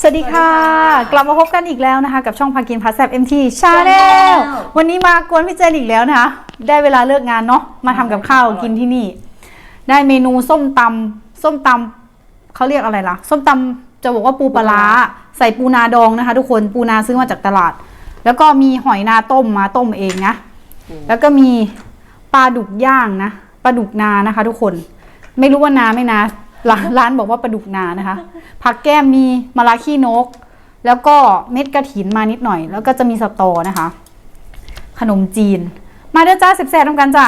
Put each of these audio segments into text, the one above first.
สวัสดีค่ะ กลับมาพบกันอีกแล้วนะคะ กับช่องพากินพาแซบเอ็มทีชาแนล Channel วันนี้มากวนพี่เจนอีกแล้วนะคะ ได้เวลาเลิกงานเนาะมาทำกับข้าวกินที่นี่ ได้เมนูส้มตำส้มตำเขาเรียกอะไรล่ะ ส้มตำจะบอกว่าปูปลาร้าใส่ปูนาดองนะคะ ทุกคนปูนาซื้อมาจากตลาด แล้วก็มีหอยนาต้มมาต้มเองนะแล้วก็มีปลาดุกย่างนะปลาดุกนานะคะ ทุกคน ไม่รู้ว่านาไม่นา ร้านร้านบอกว่าปลาดุกนานะคะ ผักแก้มมีมะระขี้นก แล้วก็เม็ดกระถินมานิดหน่อย แล้วก็จะมีสตอนะคะ ขนมจีน มาเด้อจ้าแซ่บๆทำกันจ้า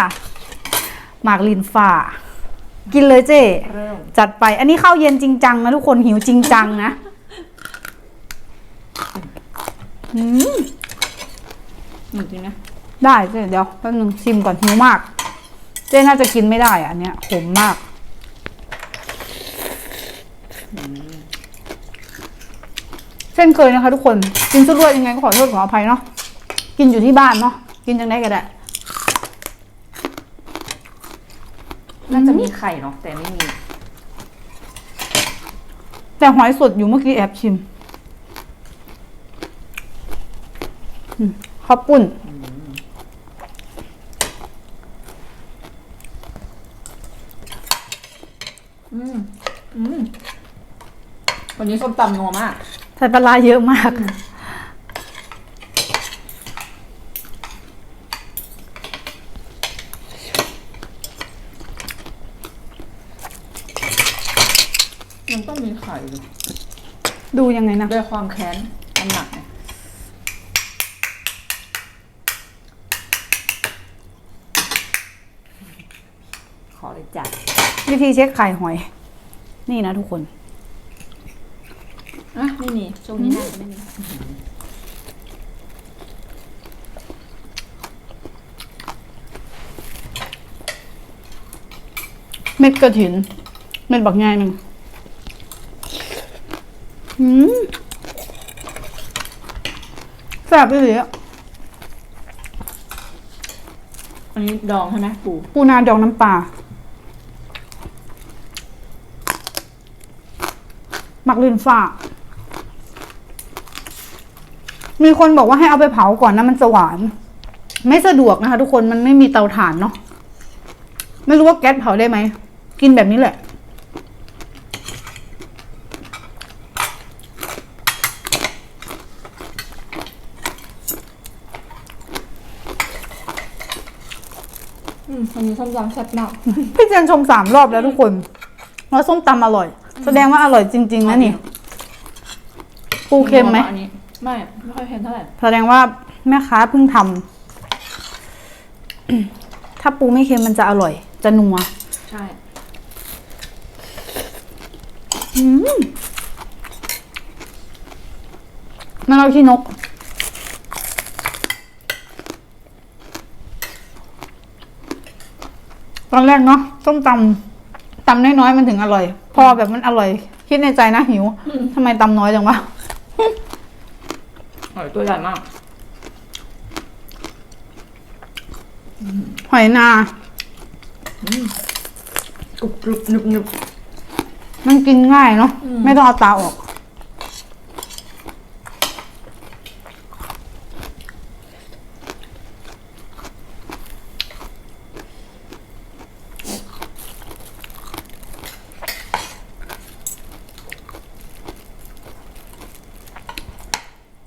หมากลินฝ่า กินเลยเจ้เริ่มจัดไป อันนี้ข้าวเย็นจริงจังนะทุกคนหิวจริงจังนะอืมหนึ่งจริงนะ ได้เจ๊เดี๋ยวแป๊บนึงชิมก่อนหิวมาก เจ๊น่าจะกินไม่ได้อะอันเนี้ยขมมาก เช่นเคยนะคะทุกคนกินสุดรวดยังไงก็ขอโทษขออภัยเนาะกินอยู่ที่บ้านเนาะกินจังได้ก็ได้น่าจะมีไข่เนาะแต่ไม่มี แต่หอยสดอยู่เมื่อกี้แอบชิมอืมข้าวปุ้นอืมอืมวันนี้ส้มตำนัวมาก ใส่ปลาร้าเยอะมาก มันต้องมีไข่เลยดูยังไงนะ ด้วยความแค้นมันหนักไงขอเลยจัด วิธีเช็คไข่หอย นี่นะทุกคนอะ ไม่มีช่วงนี้น่าจะไม่มีเม็ดกระถิน เม็ดบักง่ายหนึ่งอืมแซ่บไปเลยอะอันนี้ดองใช่ไหมปูปูนาดองน้ำปลาหมักลินฟ้า มีคนบอกว่าให้เอาไปเผาก่อนนะมันจะหวาน ไม่สะดวกนะคะ ทุกคนมันไม่มีเตาถ่านเนาะไม่รู้ว่าแก๊สเผาได้ไหมกินแบบนี้แหละ อืมอันนี้ส้มตำแซ่บมากพี่เจนชมสามรอบแล้วทุกคนว่าส้มตำอร่อย แสดงว่าอร่อยจริง ๆ นะนี่ปูเค็มไหมอันนี้ ไม่ไม่ค่อยเค็มเท่าไหร่แสดงว่าแม่ค้าเพิ่งทำ ถ้าปูไม่เค็มมันจะอร่อย จะนัว ใช่นั่นเราขี้นก ตอนแรกเนาะส้มตำตำน้อยๆมันถึงอร่อย พอแบบมันอร่อย คิดในใจนะหิวทำไมตำน้อยจังวะห อยตัวใหญ่มาก หอยนา กรุบกรุบหนึบหนึบมันกินง่ายเนาะอืมไม่ต้องเอาตาออก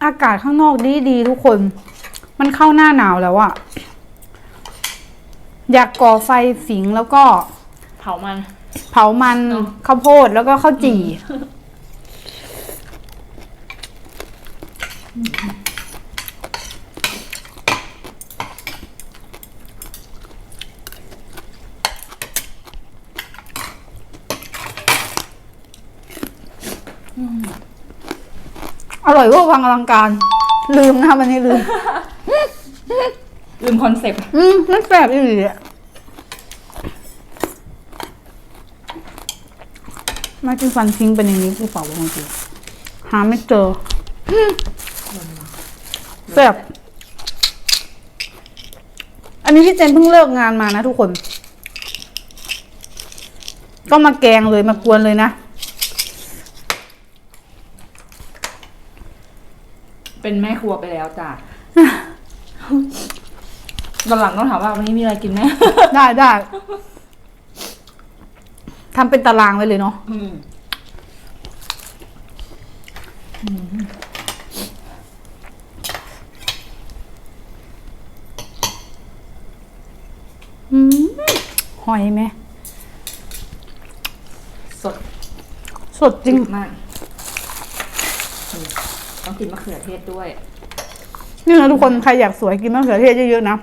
อากาศข้างนอกดีดีๆทุกคน มันเข้าหน้าหนาวแล้วอะอยากก่อไฟฝิงแล้วก็ เผามัน เผามันเนอะข้าวโพดแล้วก็ข้าวจี่ อร่อยเว่าวังอลังการ ลืมนะคะวันนี้ลืม ลืมคอนเซ็ปต์อืมมันแสบอีหลีอะไม่ที่ฟันทิ้งเป็นอย่างนี้คือเปล่าวะบางทีหาไม่เจอแสบอันนี้พี่เจนเพิ่งเลิกงานมานะทุกคน ก็มาแกงเลยมากวนเลยนะ เป็นแม่ครัวไปแล้วจ้ะตอนหลังต้องถามว่าวันนี้มีอะไรกินไหมได้ได้ทำเป็นตารางไว้เลยเนาะอืมอืมหอยไหมสด สดจริง มากอืม ต้องกินมะเขือเทศด้วย นี่นะทุกคนใครอยากสวยกินมะเขือเทศเยอะๆนะ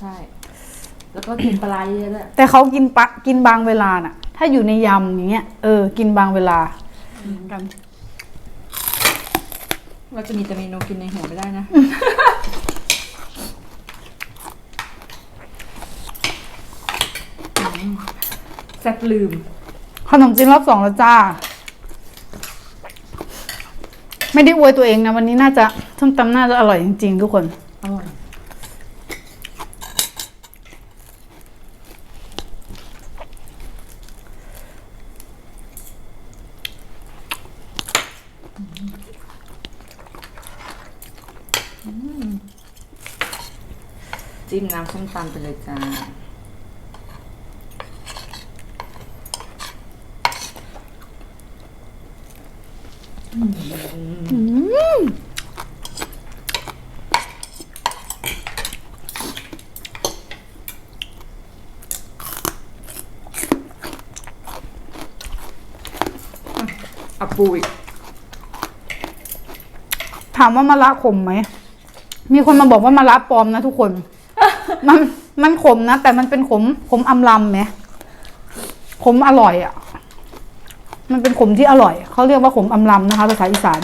ใช่ แล้วก็กินปลาร้าเยอะๆด้วยแต่เขากินปะกินบางเวลาน่ะ ถ้าอยู่ในยำอย่างเงี้ยเออกินบางเวลากันเราจะมีแต่เมนูกินในหัวไม่ได้นะอืมแซ่บลืม ขนมจีนรอบสองแล้วจ้า ไม่ได้อวยตัวเองนะวันนี้น่าจะส้มตำน่าจะอร่อยจริงๆทุกคน อร่อย จิ้มน้ำส้มตำไปเลยจ้า อาปูอีกถามว่ามะระขมไหม มีคนมาบอกว่ามะระปลอมนะทุกคน มันมันขมนะ แต่มันเป็นขมขมอำลำไหมขมอร่อยอะ่ะ มันเป็นขมที่อร่อย เขาเรียกว่าขมอำลำนะคะ ภาษาอีสาน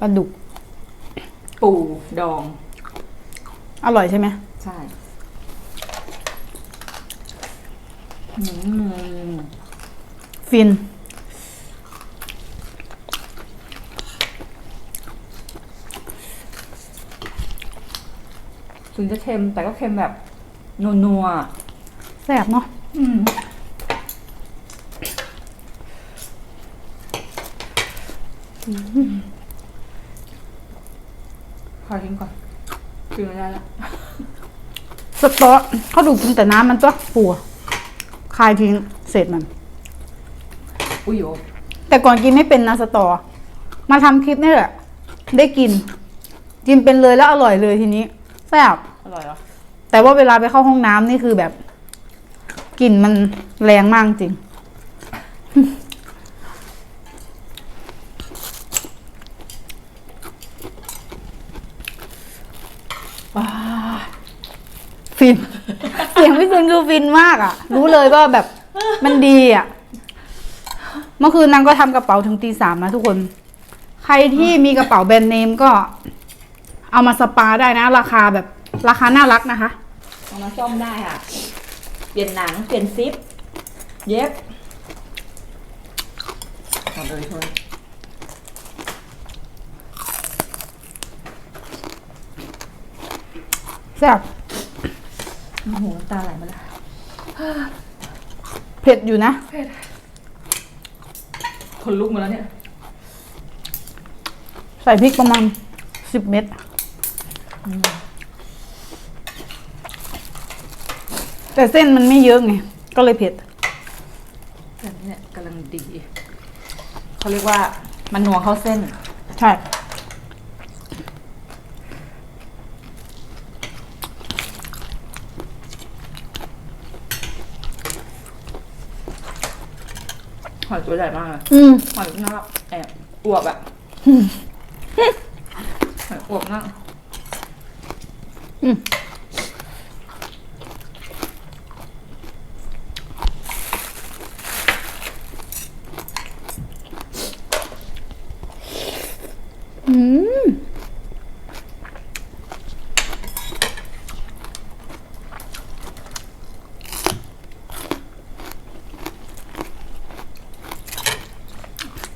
ปลาดุก ปูดอง อร่อยใช่ไหม ใช่อืมฟิน ถึงจะเค็มแต่ก็เค็มแบบนัวแซ่บเนาะๆอืม ขอทิ้งก่อนกินไม่ได้แล้วสต๊อกเขาดูกินแต่น้ำมันจ้ะปัวคายทิ้งเศษมัน อุ้ยโยแต่ก่อนกินไม่เป็นนะสตอ มาทำคลิปนี่แหละ ได้กิน กินเป็นเลยแล้วอร่อยเลยทีนี้แซ่บอร่อยเหรอ แต่ว่าเวลาไปเข้าห้องน้ำนี่คือแบบกลิ่นมันแรงมากจริง ว้า ฟิน เสียงพี่ซุนคือฟินมากอะ่ะ รู้เลยว่าแบบมันดีอะ่ะ เมื่อคืนนางก็ทำกระเป๋าถึงตีสามนะทุกคน ใครที่มีกระเป๋าแบรนด์เนมก็ เอามาสปาได้นะ ราคาแบบราคาน่ารักนะคะ เอามาซ่อมได้ค่ะ เปลี่ยนหนังเปลี่ยนซิป เย็บหมดเลยทุนแซ่บ โอ้โหน้ำตาไหลมาแล้วเผ็ดอยู่นะคนลุกมาแล้วเนี่ย ใส่พริกประมาณสิบเม็ดแต่เส้นมันไม่เยอะไง ก็เลยเผ็ดแต่นี่เนี่ยกำลังดี เขาเรียกว่ามันนัวเข้าเส้น ใช่ หอยตัวใหญ่มากเลยอืมหอยน่ารักแอบอวบอะหอยอวบมากอืม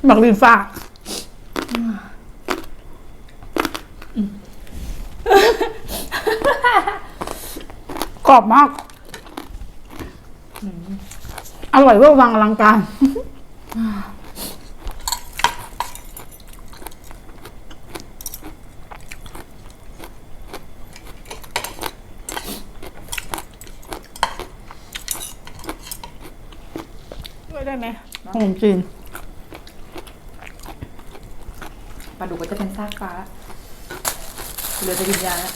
บักลินฟ้าขอบมาก อร่อยเวอร์วังอลังการ ได้ไหมขนมจีน ปลาดุกก็จะเป็นซากปลาเหลือแต่วิญญาณแล้ว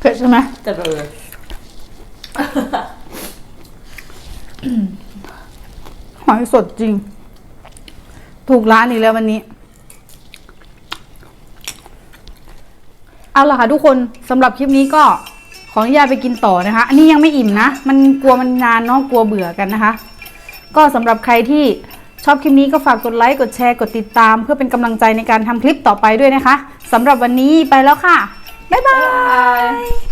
เผ็ดใช่ไหมจะเลยหอยสดจริง ถูกร้านอีกแล้ววันนี้ เอาล่ะค่ะทุกคนสำหรับคลิปนี้ก็ขออนุญาตไปกินต่อนะคะ อันนี้ยังไม่อิ่มนะ มันกลัวมันนานเนาะกลัวเบื่อกันนะคะ ก็สำหรับใครที่ชอบคลิปนี้ก็ฝากกดไลค์ กดแชร์ กดติดตาม เพื่อเป็นกำลังใจในการทำคลิปต่อไปด้วยนะคะสำหรับวันนี้ไปแล้วค่ะ 拜拜。